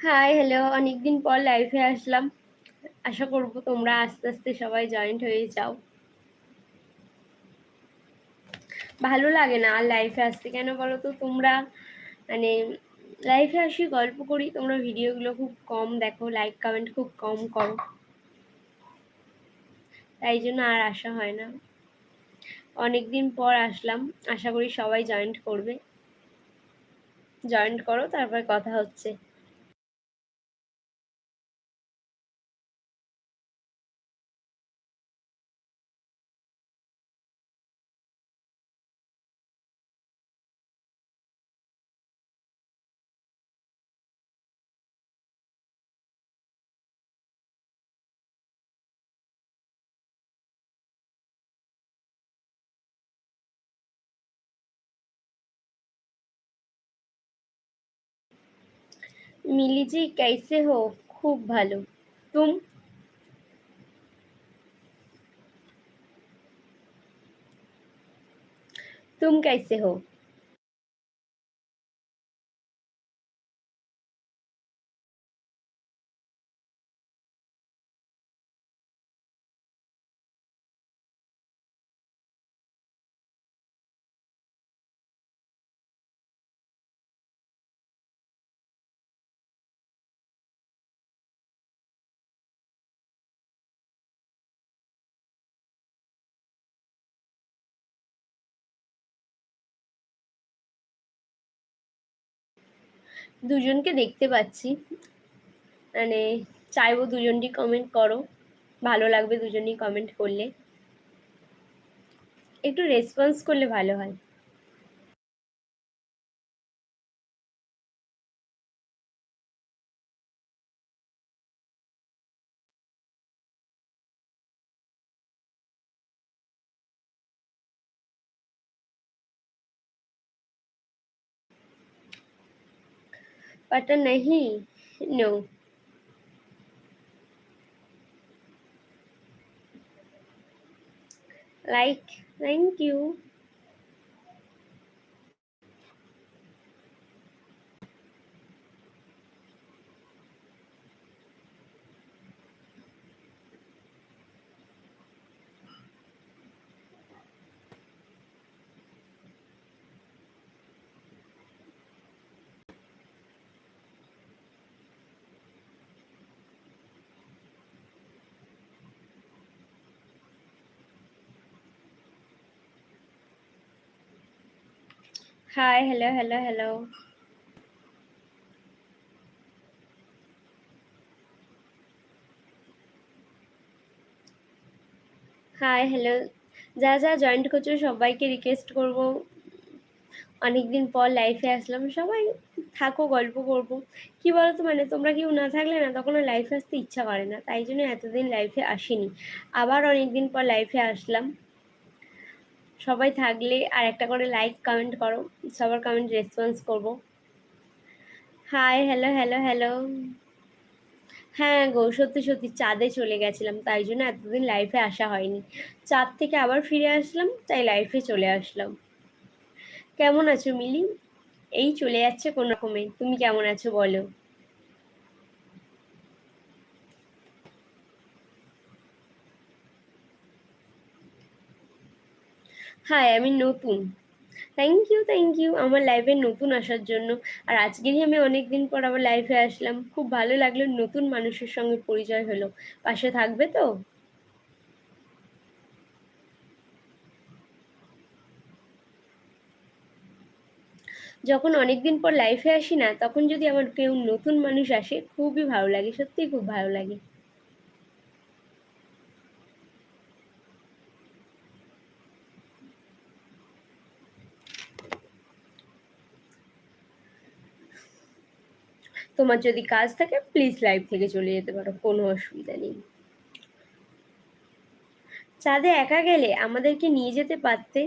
Hi hello অনেকদিন পর লাইভে আসলাম। আশা করব তোমরা আস্তে আস্তে সবাই জয়েন্ট হয়ে যাও। ভালো লাগে না আর লাইফে আসতে। কেন বলো তো তোমরা মানে লাইফে আসি, গল্প করি। তোমরা ভিডিওগুলো খুব কম দেখো লাইক কমেন্ট খুব কম করো। তাই জন্য আর আসা হয় না। অনেকদিন পর আসলাম। আশা করি সবাই জয়েন্ট করবে। জয়েন্ট করো, তারপর কথা হচ্ছে। मिली जी कैसे हो? खूब भालो। तुम? तुम कैसे हो? দুজনকে দেখতে পাচ্ছি। মানে চাইব দুজনটি কমেন্ট করো। ভালো লাগবে দুজনই কমেন্ট করলে। একটু রেসপন্স করলে ভালো হয়। पता नहीं no like thank you Hi, hello, hello, hello. Hi hello যা যা জয়েন্ট করছ সবাইকে রিকোয়েস্ট করব। অনেকদিন পর লাইফে আসলাম সবাই থাকো গল্প করব। কি বলতো মানে তোমরা কেউ না থাকলে না তখন লাইফে আসতে ইচ্ছা করে না তাই জন্য এতদিন লাইফে আসিনি। আবার অনেকদিন পর লাইফে আসলাম। সবাই থাকলে আর একটা করে লাইক কমেন্ট করো, সবার কমেন্ট রেসপন্স করব। হাই হ্যালো হ্যালো হ্যালো হ্যাঁ গো, সত্যি সত্যি চাঁদে চলে গেছিলাম, তাই জন্য এতদিন লাইফে আসা হয়নি। চাঁদ থেকে আবার ফিরে আসলাম, তাই লাইফে চলে আসলাম। কেমন আছো মিলি? এই চলে যাচ্ছে কোনো রকমে, তুমি কেমন আছো বলো? হ্যাঁ আমি নতুন। থ্যাংক ইউ থ্যাংক ইউ আমার লাইফে নতুন আসার জন্য। আর আজকেরই আমি অনেক দিন পর আবার লাইফে আসলাম। খুব ভালো লাগল, নতুন মানুষের সঙ্গে পরিচয় হলো। পাশে থাকবে তো? যখন অনেক দিন পর লাইফে আসি না, তখন যদি আমার কেউ নতুন মানুষ আসে, খুবই ভালো লাগে, সত্যিই খুব ভালো লাগে। তোমার যদি কাজ থাকে প্লিজ লাইভ থেকে চলে যেতে পারো, কোনো অসুবিধা নেই। চাঁদে একা গেলে আমাদেরকে নিয়ে যেতে পারতে?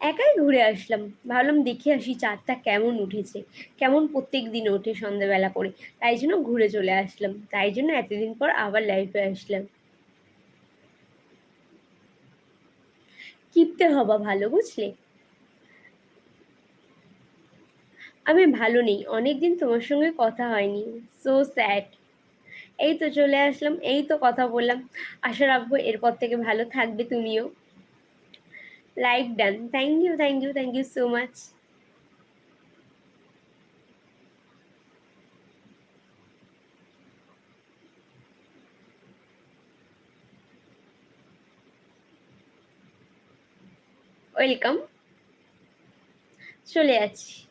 একাই ঘুরে আসলাম। ভাবলাম দেখে আসি চাঁদটা কেমন উঠেছে, কেমন প্রত্যেক দিন ওঠে সন্ধ্যাবেলা করে। তাই জন্য ঘুরে চলে আসলাম। তাই জন্য এতদিন পর আবার লাইফে আসলাম। কিপতে হবা ভালো, বুঝলে? আমি ভালো নেই অনেক দিন তোমার সঙ্গে কথা হয়নি। সো স্যাড এই তো চলে আসলাম, এই তো কথা বললাম। আশা রাখব এরপর থেকে ভালো থাকবে তুমিও। Like done thank you thank you thank you so much welcome চলে আছি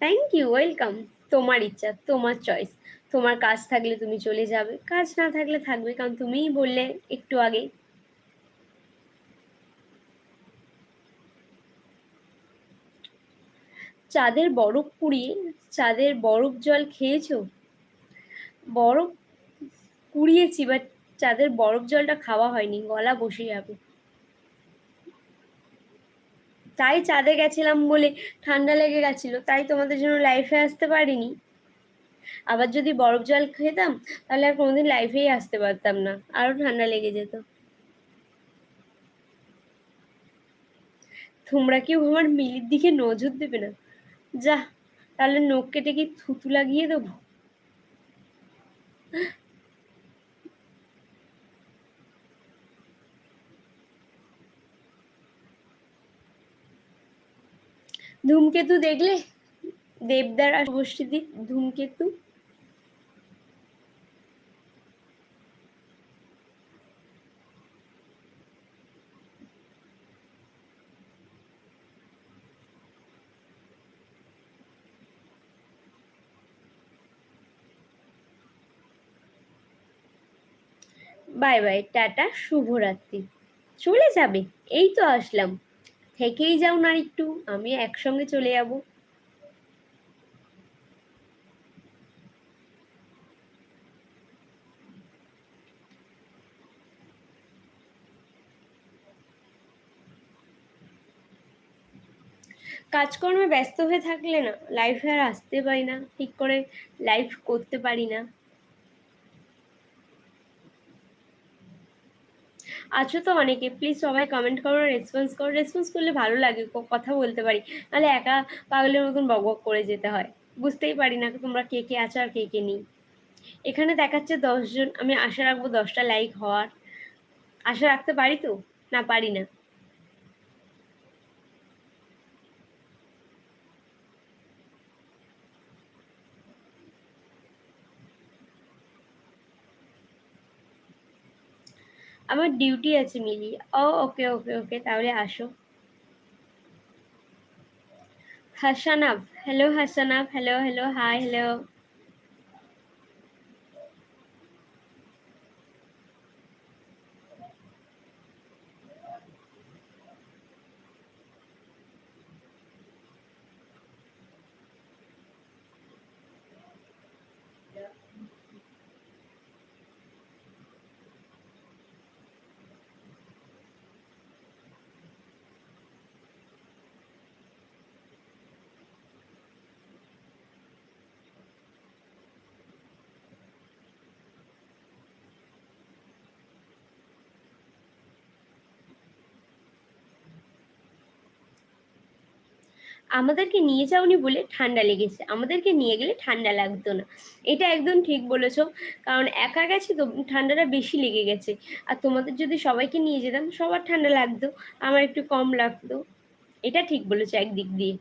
থ্যাংক ইউ ওয়েলকাম তোমার ইচ্ছা, তোমার চয়েস তোমার কাজ থাকলে তুমি চলে যাবে, কাজ না থাকলে থাকবে, কারণ তুমিই বললে একটু আগে চাঁদের বরফ পুড়িয়ে, চাঁদের বরফ জল খেয়েছো? বরফ কুড়িয়েছি বাট চাঁদের বরফ জলটা খাওয়া হয়নি, গলা বসে যাবে। তাই চাঁদে গেছিলাম বলে ঠান্ডা লেগে গেছিল, তাই তোমাদের জন্য লাইফে আসতে পারিনি। আবার যদি বরফ জল খেতাম, তাহলে আর কোনোদিন লাইফেই আসতে পারতাম না আরও ঠান্ডা লেগে যেত। তোমরা কেউ আমার মিলির দিকে নজর দেবে না। যা তাহলে নখ কেটে কি থুতু লাগিয়ে দেবো? ধূমকেতু দেখলে? দেবদার আর ধূমকেতু। বাই বাই টাটা শুভরাত্রি। চলে যাবে এই তো আসলাম। থেকেই যাও না একটু, আমি একসঙ্গে চলে যাব। কাজকর্মে ব্যস্ত হয়ে থাকলে না লাইফে আর আসতে পারি না, ঠিক করে লাইফ করতে পারি না। আছো তো অনেকে? প্লিজ সবাই কমেন্ট করো রেসপন্স করো। রেসপন্স করলে ভালো লাগে কথা বলতে পারি। নাহলে একা পাগলের মতন বক বক করে যেতে হয়। বুঝতেই পারি না তোমরা কে কে আছো আর কে কে নেই। এখানে দেখাচ্ছে দশজন, আমি আশা রাখব দশটা লাইক হওয়ার। আশা রাখতে পারি তো? না পারি না। আমার ডিউটি আছে, মিলি। ও ওকে ওকে ওকে তাহলে আসো। হাসানাব hello হাসানাব hello hello hi hello আমাদেরকে নিয়ে যাওনি বলে ঠান্ডা লেগেছে। আমাদেরকে নিয়ে গেলে ঠান্ডা লাগতো না। এটা একদম ঠিক বলেছ। কারণ একা গেছি তো ঠান্ডাটা বেশি লেগে গেছে। আর তোমাদের যদি সবাইকে নিয়ে যেতাম, সবার ঠান্ডা লাগতো, আমার একটু কম লাগতো। এটা ঠিক বলেছ একদিক দিয়ে।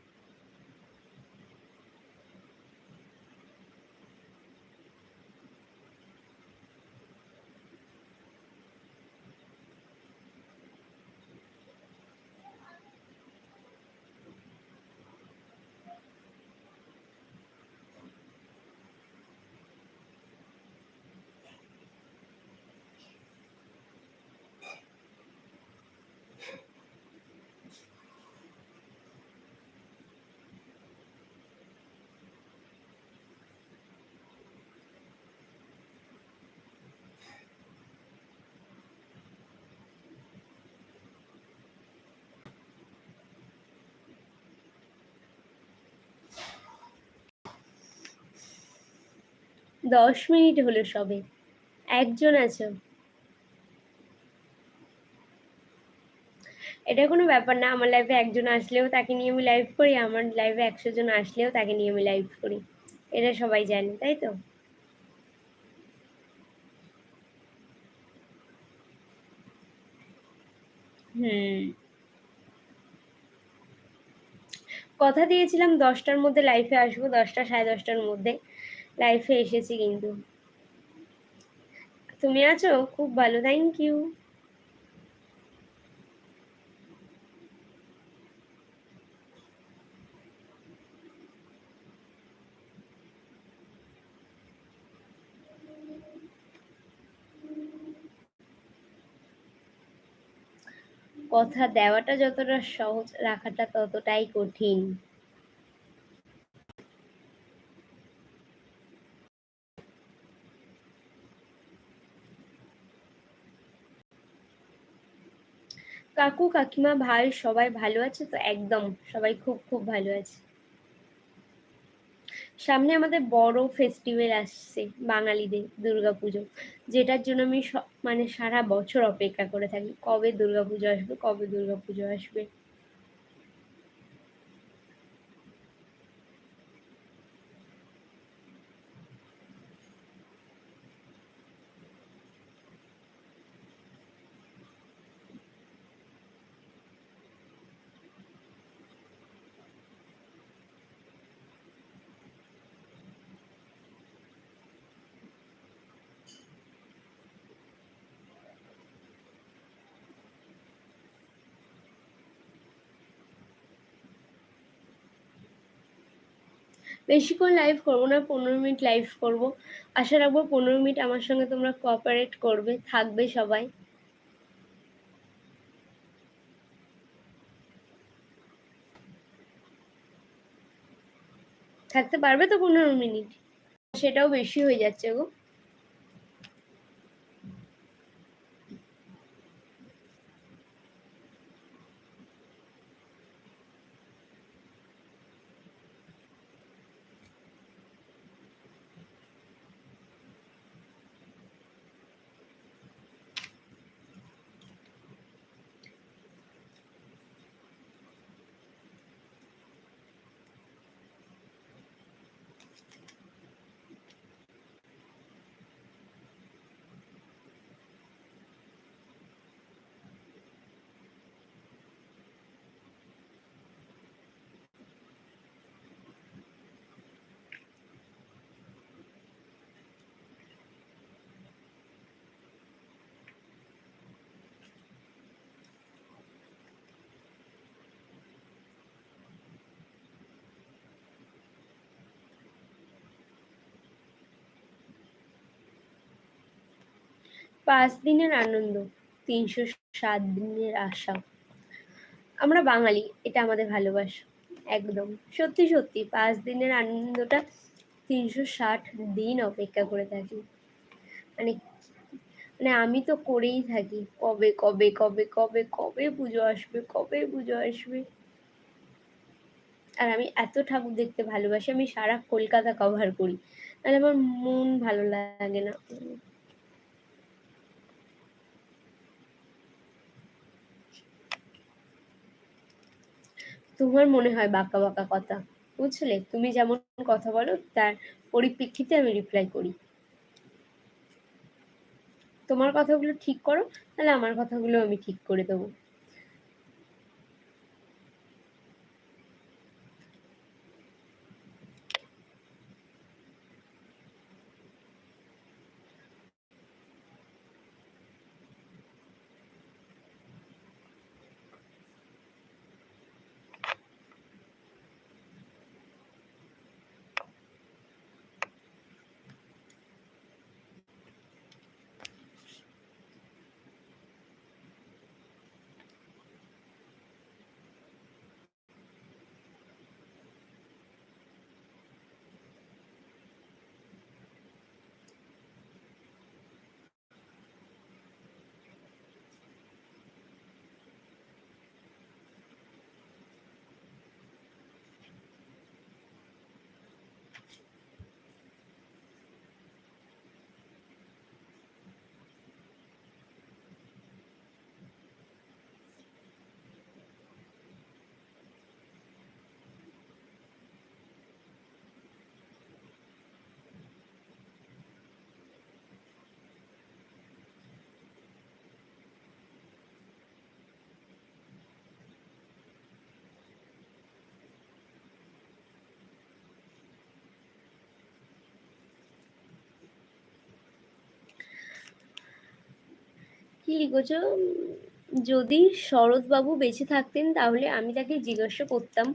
দশ মিনিট হলো সবে। একজন আছো। এটা কোনো ব্যাপার না, আমার লাইফে একজন আসলেও তাকে নিয়ে আমি লাইভ করি, আমার লাইফে একশো জন আসলেও তাকে নিয়ে আমি লাইভ করি। এটা সবাই জানে, তাই তো? কথা দিয়েছিলাম দশটার মধ্যে লাইফে আসব, দশটা, সাড়ে দশটার মধ্যে। লাইফে এসেছি কিন্তু। তুমি আছো? খুব ভালো থ্যাংক ইউ কথা দেওয়াটা যতটা সহজ, রাখাটা ততটাই কঠিন। কাকু, কাকিমা, ভাই সবাই ভালো আছে তো? একদম, সবাই খুব খুব ভালো আছে। সামনে আমাদের বড় ফেস্টিভ্যাল আসছে বাঙালিদের দুর্গাপুজো যেটার জন্য আমি মানে সারা বছর অপেক্ষা করে থাকি। কবে দুর্গাপুজো আসবে, কবে দুর্গাপুজো আসবে। বেশিক্ষণ লাইভ করব না, পনেরো মিনিট লাইভ করব। আশা রাখব পনেরো মিনিট আমার সঙ্গে তোমরা কোঅপারেট করবে, থাকবে সবাই। থাকতে পারবে তো পনেরো মিনিট? সেটাও বেশি হয়ে যাচ্ছে গো। পাঁচ দিনের আনন্দ, তিনশো সাত দিনের আশা। আমরা বাঙালি, এটা আমাদের ভালোবাসা, একদম। সত্যি সত্যি, পাঁচ দিনের আনন্দটা তিনশো ষাট দিন অপেক্ষা করে থাকি। মানে মানে আমি তো করেই থাকি। কবে কবে কবে কবে কবে পুজো আসবে, কবে পুজো আসবে? আর আমি এত ঠাকুর দেখতে ভালোবাসি, আমি সারা কলকাতা কভার করি। তাহলে আমার মন ভালো লাগে না। তোমার মনে হয় বাঁকা বাঁকা কথা? বুঝলে? তুমি যেমন কথা বলো, তার পরিপ্রেক্ষিতে আমি রিপ্লাই করি। তোমার কথাগুলো ঠিক করো, তাহলে আমার কথাগুলো আমি ঠিক করে দেবো। কি লিখেছ? যদি শরৎবাবু বেঁচে থাকতেন, তাহলে আমি তাকে জিজ্ঞাসা করতাম,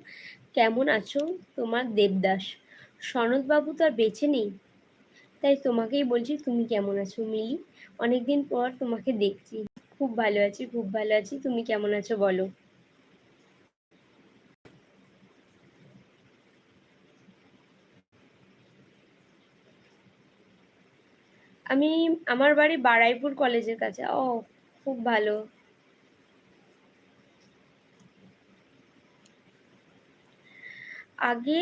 কেমন আছো তোমার দেবদাস? সনদবাবু তো আর বেঁচে নেই। তাই তোমাকেই বলছি, তুমি কেমন আছো মিলি? অনেকদিন পর তোমাকে দেখছি। খুব ভালো আছি, খুব ভালো আছি। তুমি কেমন আছো বলো? আমি, আমার বাড়ি বারাইপুর কলেজের কাছে। ও, খুব ভালো। আগে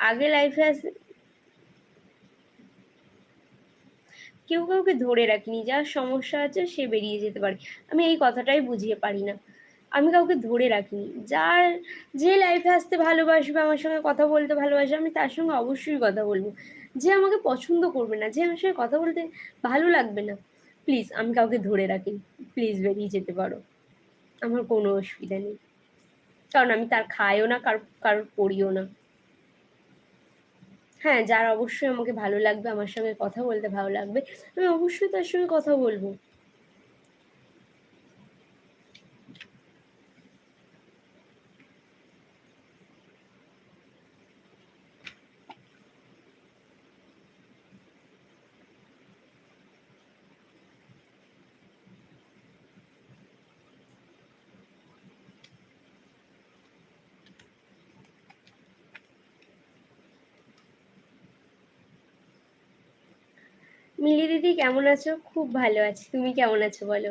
আগে লাইফে আস, কেউ কাউকে ধরে রাখিনি, যার সমস্যা আছে সে বেরিয়ে যেতে পারে। আমি এই কথাটাই বুঝিয়ে পারি না। আমি কাউকে ধরে রাখিনি। যার যে লাইফে আসতে ভালোবাসবে, আমার সঙ্গে কথা বলতে ভালোবাসবে আমি তার সঙ্গে অবশ্যই কথা বলব। যে আমাকে পছন্দ করবে না, যে আমার সঙ্গে কথা বলতে ভালো লাগবে না প্লিজ আমি কাউকে ধরে রাখি প্লিজ বেরিয়ে যেতে পারো। আমার কোনো অসুবিধা নেই। কারণ আমি তার খাইও না, কার, কারোর পড়িও না। হ্যাঁ যার অবশ্যই আমাকে ভালো লাগবে, আমার সঙ্গে কথা বলতে ভালো লাগবে, আমি অবশ্যই তার সঙ্গে কথা বলব। মিলি দিদি কেমন আছো? খুব ভালো আছি। তুমি কেমন আছো বলো?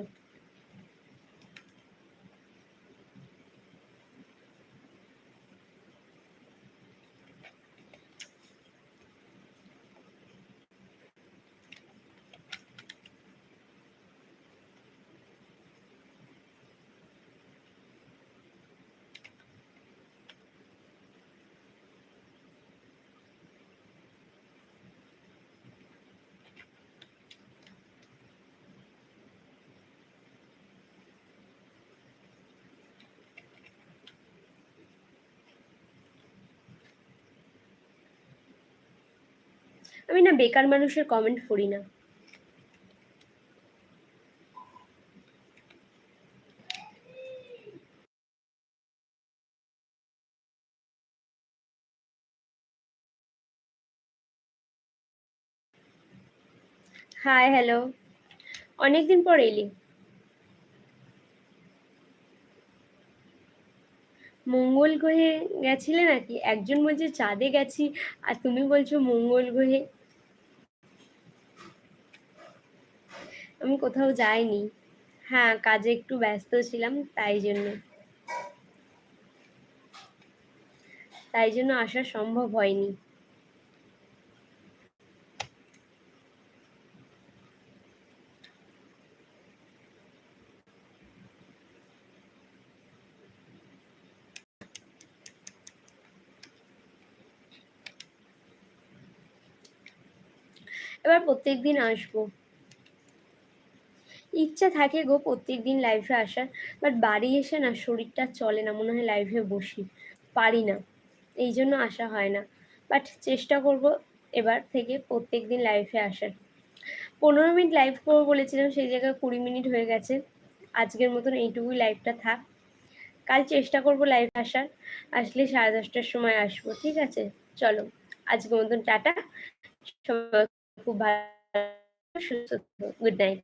আমি না বেকার মানুষের কমেন্ট করি না। হাই হ্যালো অনেকদিন পর এলি। মঙ্গল গ্রহে গেছিলে নাকি? একজন বলছে, চাঁদে গেছি। আর তুমি বলছো, মঙ্গল গ্রহে। আমি কোথাও যাইনি। হ্যাঁ কাজে একটু ব্যস্ত ছিলাম, তাই জন্য। তাই জন্য আসা সম্ভব হয়নি। এবার প্রত্যেক দিন আসব। ইচ্ছা থাকে গো প্রত্যেক দিন লাইভে আসার বাট বাড়ি এসে না শরীরটা চলে না, মনে হয় লাইভে বসি। পারি না, এই জন্য আসা হয় না। বাট চেষ্টা করব এবার থেকে প্রত্যেক দিন লাইভে আসার। পনেরো মিনিট লাইভ করব বলেছিলাম, সেই জায়গায় কুড়ি মিনিট হয়ে গেছে। আজকের মতন এইটুকুই লাইভটা থাক। কাল চেষ্টা করব লাইভ আসার, আসলে সাড়ে দশটার সময় আসব, ঠিক আছে? চলো, আজকের মতন টাটা। সবাই খুব ভালো সুস্থ গুড নাইট